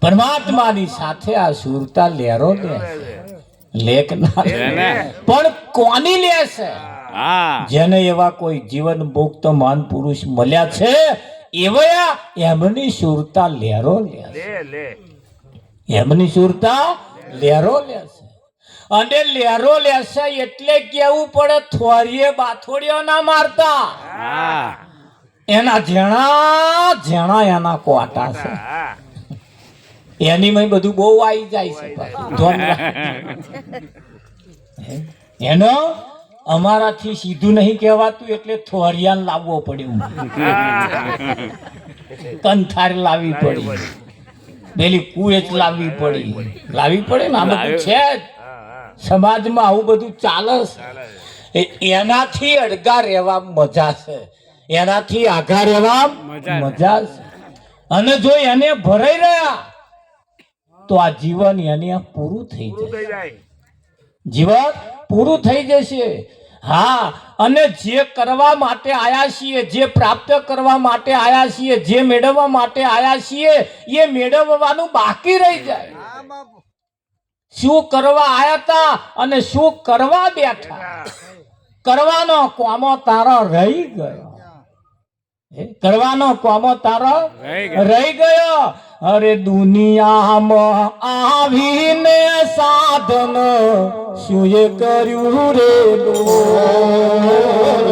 પરમાત્માની સાથે આ સુરતા લેરો લે લેક ના પણ કોની લેશે જેને એવા કોઈ જીવન મુક્ત મહાન પુરુષ મળ્યા છે એવા એમની સુરતા લેરો લે. એમની સુરતા લેરો લે છે. અને લેરો લેશે એટલે કેવું પડે? થોરીએ બાથોડીઓ ના મારતા. એના ઝેણા ઝેણા એના કોટા છે. એની માં બધું બહુ આવી જાય છે એનો અમારાથી સીધું નહીં કહેવાતું એટલે થોરિયાન લાવવો પડ્યું. કંથાર લાવવી પડી. પેલી કુએચ લાવવી પડી. લાવવી પડે ને? આ બધું છે જ. સમાજમાં આવું બધું ચાલે છે. એનાથી અડગા રહેવા મજા છે. એનાથી આઘા રહેવા મજા છે. અને જો એને ભરાઈ રહ્યા તો આ જીવન એને પૂરું થઈ જશે. જીવન પૂરું થઈ જશે. હા અને જે કરવા માટે આયા છીએ જે પ્રાપ્ત કરવા માટે આયા છીએ જે મેળવવા માટે આયા છીએ એ મેળવવાનું બાકી રહી જાય. શું કરવા આયા તા અને શું કરવા બેઠા કરવાનો કોમો તારો રહી ગયો કરવાનો કોમો તારો રહી ગયો. અરે દુનિયામાં આવીને સાધન શું એ કર્યું રે લોલ?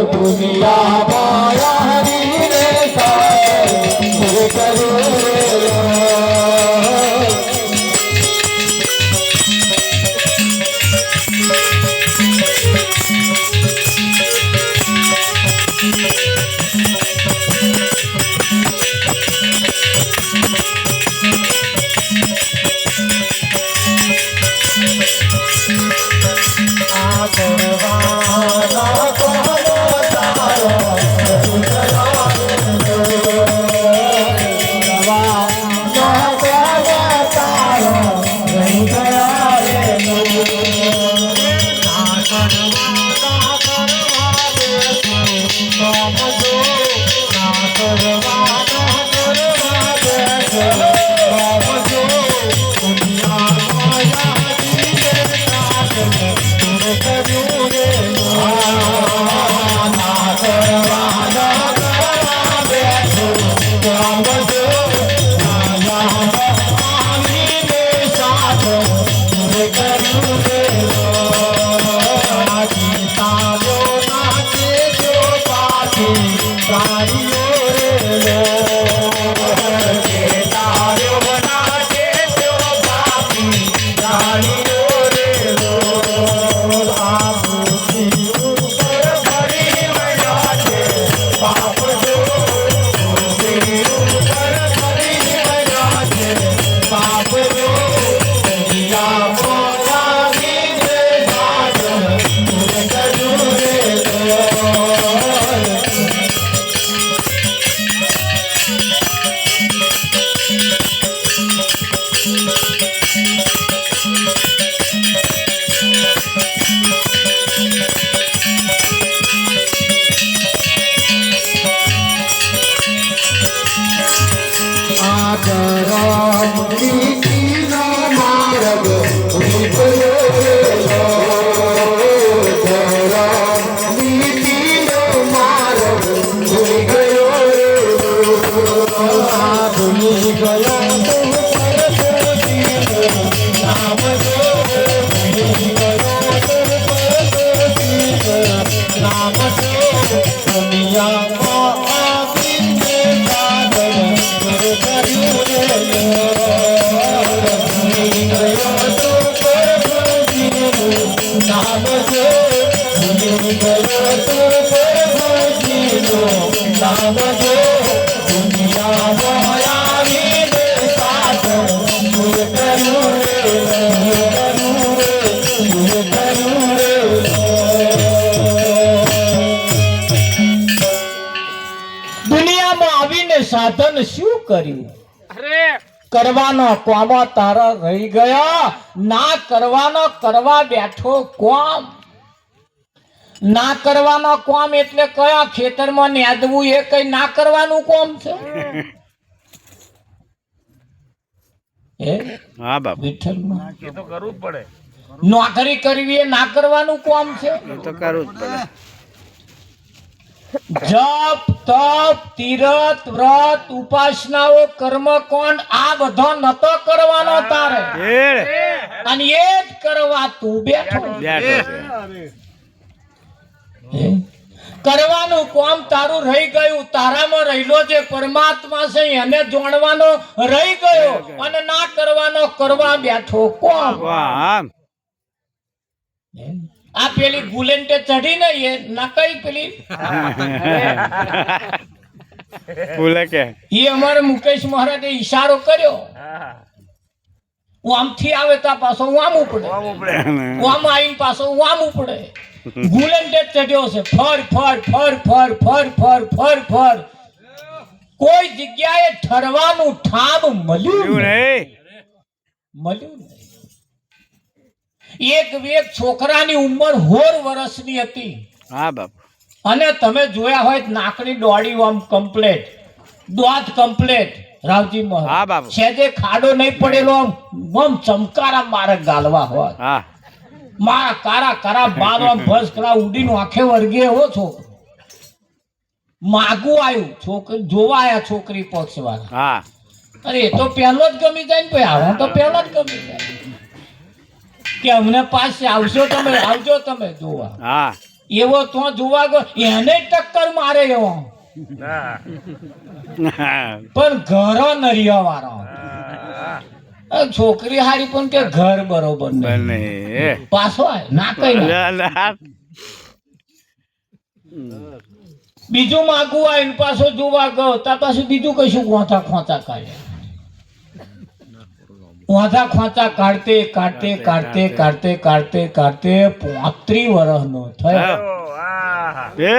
દુનિયામાં આવીને સાધન શું કર્યું? અરે! કરવાનો કોમા તારા રહી ગયા? ના કરવાનો કરવા બેઠો કોમ? ના કરવાનો કોમ એટલે કયા ખેતરમાં નેદવું એ કઈ ના કરવાનું કોમ છે? હા? બાપ. વિઠ્ઠલમાં. એ તો કરવું જ પડે. નોકરી કરવી એ ના કરવાનું કોમ છે? એ તો કરવું જ પડે. જપ તપ તીરથ વ્રત ઉપાસનાઓ કર્મ કોણ આ બધો નતો કરવાનો તારે. અને એ જ કરવા તું બેઠો? કરવાનું કોમ તારું રહી ગયું તારામાં રહેલો જે પરમાત્મા છે એને જોણવાનો રહી ગયો અને ના કરવાનો કરવા બેઠો કોમ? આ પેલી ગુલેન્ટે ચઢી ને એ નકઈ પેલી. ફૂલે કે. એ અમારે મુકેશ મહારાજે ઈશારો કર્યો. હા આમથી આવે તા પાછો હું આમ ઉપડે. હું આમ આવીને પાછો હું આમ ઉપડે. ગુલેન્ટે ચઢ્યો છે. ફર ફર ફર ફર ફર ફર ફર ફર. કોઈ જગ્યાએ ઠરવાનું ઠામ મળ્યું નહીં. નહીં. મળ્યું નહીં. એક એક છોકરાની ઉંમર હોર વર્ષની હતી. હા બાપ. અને તમે જોયા હોય નાકની દોડી આમ કમ્પ્લેટ દોત કમ્પ્લેટ રાવજી હા, બાપુ. સેજે ખાડો નહીં પડેલો આમ ચમકારા મારે ગાલવા હોય. હા. મારા કારા કારા બાર ભસ કરા ઉડીને આંખે વર્ગે એવો છોકરો. માગું આવ્યું છોકરી જોવા આયા છોકરી પક્ષ વાળા હા. અરે એ તો પહેલો જ ગમી જાય ને ભાઈ આવો તો પહેલો જ ગમી જાય. કે અમને પાસે આવશો તમે આવજો તમે જોવા. હા. એવો તો જોવા ગયો એને ટક્કર મારે એવો. પણ ઘરો નરિયા વાળો. છોકરી હારી પણ કે ઘર બરોબર નહીં. બને. પાછો ના કઈ. બીજું માગું આવીને પાછો જોવા ગયો ત્યાં પાછું બીજું કશું ગોથા ખોંચા કાઢ્યા ગોથા ખોંચા કાઢતે કાઢતે કાઢતે કાઢતે કાઢતે. કાઢતે પોત્રી વર્ષનો થયો. હા. ઓ,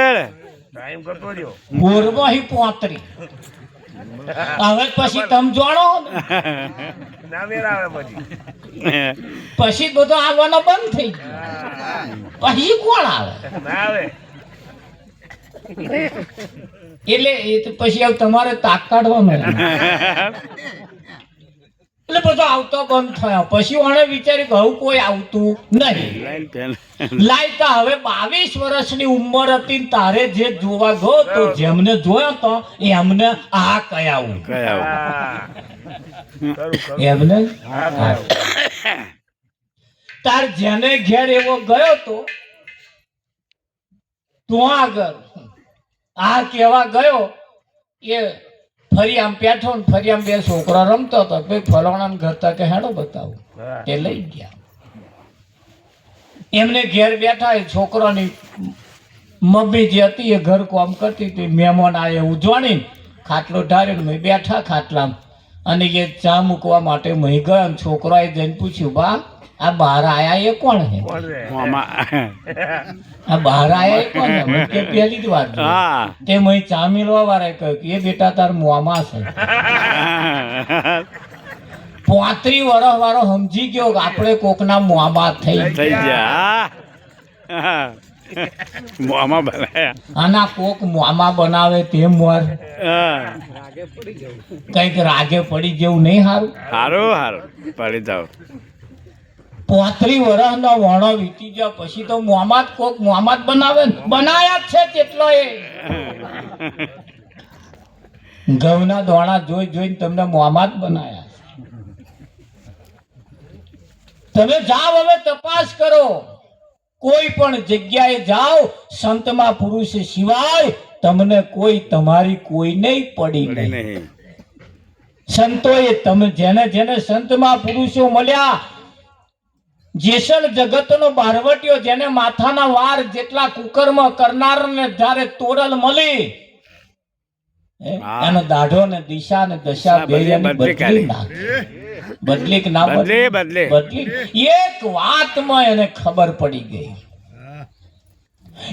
ટાઈમ કરતો રહ્યો. પૂર્વહી પોત્રી. હવે પછી તમે જાણો ના મેળ આવે પછી. પછી બધો આવવાનો બંધ થઈ ગયો. પછી કોણ આવે? ના આવે. એટલે એ તો પછી તમારે તાક કાઢવાનો. એટલે બધો આવતો બંધ થયો. પછી ઓણે વિચાર્યું કે હવે કોઈ આવતું નહીં. લાયકા હવે બાવીસ વર્ષની ઉંમર હતી તારે જે જોવા ગયો તો જેમને જોયો તો એમને આ કયાવું. એમને તાર જેને ઘેર એવો ગયો તો તું આગળ આ કેવા ગયો એ ફરી આમ પેઠો ને ફરી આમ બે છોકરા રમતો હતો ભાઈ ફલાણા ઘર તા કે હેડો બતાવો. તે લઈ ગયા. એમને ઘેર બેઠા એ છોકરાની મમ્મી જે હતી એ ઘર કોમ કરતી હતી. મહેમાન આવે ઉજવાણી ખાટલો ઢાર્યો મેં બેઠા ખાટલામાં. અને એ ચા મૂકવા માટે મહી ગયા છોકરાએ જઈને પૂછ્યું બા આ બહાર આયા એ કોણ મામા આ બહાર આયા એ કોણ છે? મેં કે પહેલી જ વાત તે મય ચા મિલવા વાળા કહ્યું કે એ બેટા તાર મોમાં છે પોત્રી વર્ષ વાળો સમજી ગયો કે આપણે કોકના મોમાં થઈ થઈ ગયા. મોમા બનાયા. આના કોક મોમાં બનાવે તે મોર હા. કંઈક રાગે પડી જેવું નહીં સારું હારું હારું. પડી જાવ પોત્રી વર્ષના વણો વીતી ગયા. પછી તો મોમાદ કોક મોમાદ બનાવે બનાયા જ છે તેટલો એ ઘઉંના દોણા જોઈ જોઈને તમને મોમાદ બનાયા. તમે જાઓ હવે તપાસ કરો. કોઈ પણ જગ્યાએ જાઓ સંતમાં પુરુષ સિવાય તમને કોઈ તમારી કોઈ નહીં પડી નહીં. સંતોએ તમે જેને જેને સંતમાં પુરુષો મળ્યા જેસલ જગતનો બારવટીયો જેને માથાના વાર જેટલા કુકર્મ કરનારને જ્યારે તોરલ મળી. એનો દાઢો ને દિશા ને દશા બદલી- બદલી ના બદલે બદલે બદલી? એક વાતમાં એને ખબર પડી ગઈ.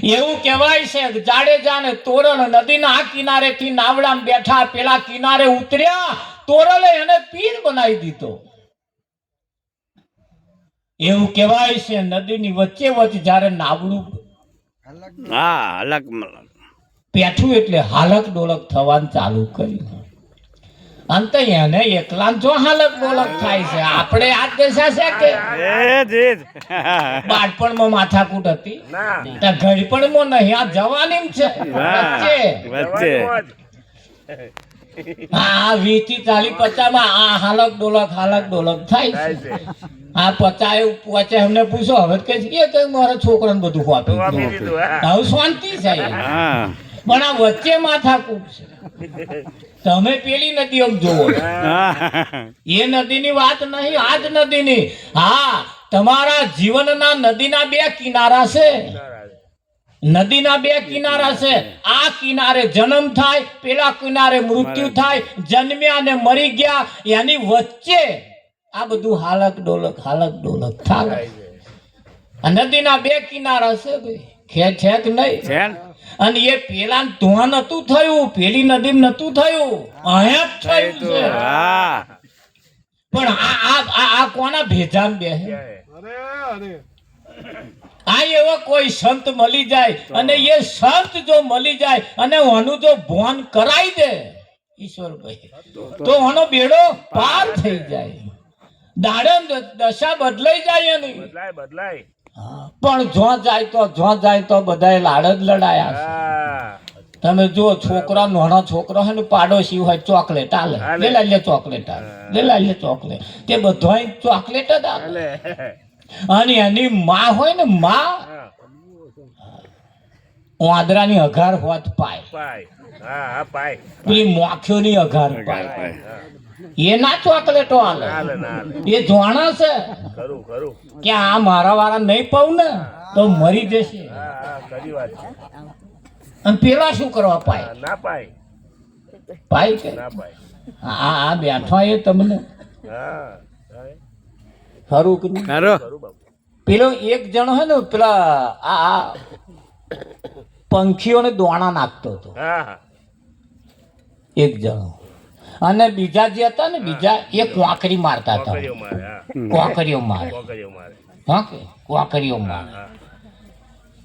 એવું કહેવાય છે જાડેજા ને તોરણ નદીના આ કિનારેથી નાવડામાં બેઠા પેલા કિનારે ઉતર્યા તોરલે એને પીર બનાવી દીધો. એવું કહેવાય છે નદીની વચ્ચે વચ્ચે જ્યારે નાવડું હા હલક મલક પેઠું એટલે હાલક ડોલક થવાનું ચાલુ કર્યું. અંત એને એકલા જો હાલક ડોલક થાય છે? આપણે આ દેશા છે કે? બાળપણમાં માથાકૂટ હતી. ઘડપણમાં નહીં આ જવાની છે. વચ્ચે. આ વીસથી ચાલીસ પચાસમાં આ હાલક ડોલક હાલક ડોલક થાય થાય છે. છે. પચાસ એમને પૂછો હવે કે એ કઈ મારા છોકરાને બધું આપી આપી દીધું. દીધું હવે શાંતિ છે. પણ આ વચ્ચે માથાકૂટ છે. તમે પેલી નદી આમ જોવો એ એ નદીની વાત નહીં આ જ નદીની. હા તમારા જીવનના નદીના બે કિનારા છે. નદીના બે કિનારા છે. આ કિનારે જન્મ થાય પેલા કિનારે મૃત્યુ થાય જન્મ્યા અને મરી ગયા. એની વચ્ચે આ બધું હાલક ડોલક હાલક ડોલક થાય નદીના બે કિનારા છે ભાઈ. ખેંચ ખેંચ નહીં. અને એ પેલા ધોવા નતું થયું પેલી નદી નતું થયું. અહીંયા જ થયું છે. પણ આ આ કોના ભેજામ બે ક્યારે? આ એવો કોઈ સંત મળી જાય અને એ સંત જો મળી જાય અને ઓનું જો ભોન કરાઈ દે ઈશ્વરભાઈ તો ઓનો બેડો પાર થઈ જાય. દાડમ દશા બદલાઈ જાય એની. બદલાય બદલાય. પણ જો જાય તો જો જાય તો બધાએ લાડ જ લડાયા. તમે જો છોકરા નાના છોકરા હોય ને પાડોશી હોય ચોકલેટ આલે. હાલે. લે ચોકલેટ આલે. લે લાલ્ય ચોકલેટ. તે બધાય ચોકલેટ જ આલે. અને એની માં હોય ને માં વાદરાની અઘાર હોત પાય. હા હા પેલી મોખ્યોની અઘાર પાય. એ ના ચોકલેટો હાલે. એ જોણા છે. કે આ મારા વાળા નહીં પાઉં ને તો મરી જશે. હા હા અને પેલા શું કરવા પાય? હા, ના પાય. પાય કે ના પાય. આ બેઠો એ તમને. હા. હા, કર્યું પેલો એક જણો હે ને પેલા આ આ પંખીઓને દોણા નાખતો હતો. હા હા. એક જણો. અને બીજા જે હતા ને બીજા એ કોંકરી મારતા હતા. કોકરીઓ મારે હા. કોંકરીઓ મારે. કોકરીઓ મારે. હા કોંકરીઓ મારે.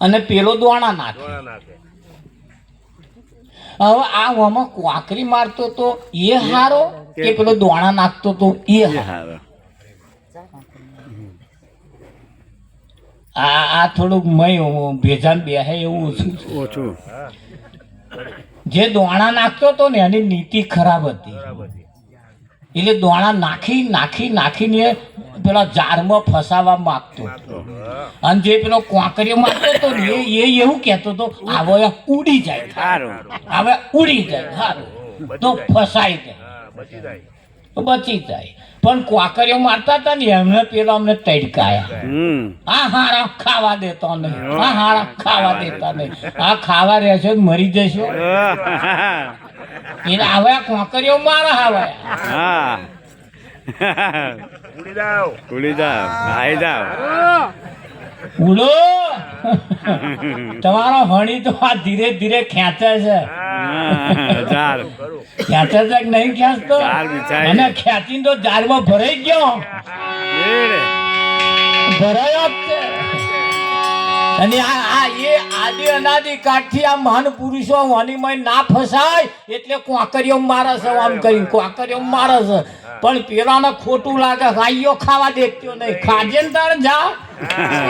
અને પેલો દોણા નાખે. હવે આ હોમાં કોંકરી મારતો તો એ હારો કે પેલો દોણા નાખતો તો એ હારો. આ આ થોડુંક મય ભેજાન બેહે એવું ઓછું ઓછું. જે દોણા નાખતો હતો ને એની નીતિ ખરાબ હતી. એટલે દોણા નાખી નાખી નાખીને પેલા જારમાં ફસાવા માંગતો અને જે પેલો કોંકરીઓ મારતો હતો ને એ એ એવું કહેતો હતો આવો એ ઉડી જાય. હવે ઉડી જાય સારું તો ફસાઈ જાય. બચી જાય. પણ કોકરીઓ મારતા હતા ને એમને પેલો અમને તડકાયા. આ હારા ખાવા દેતો નહીં આ હારા ખાવા દેતા નહીં આ ખાવા રહેશો મરી જશો. એટલે હવે આ કોકરીઓ મારા હવે ઉડો તમારો હણી તો આ ધીરે ધીરે ખેંચે છે. નહીં. અને તો ભરાઈ ગયો. ભરાયો જ છે. અને આ આ એ આદિ અનાદિ કાળથી આ મહાન પુરુષો વાણીમય ના ફસાય એટલે કોકરીઓ મારે છે આમ કરીને કોકરીઓ મારે છે. પણ પેલાને ખોટું લાગે આયો ખાવા દેતો નહીં. ખાજે ને તારે જા.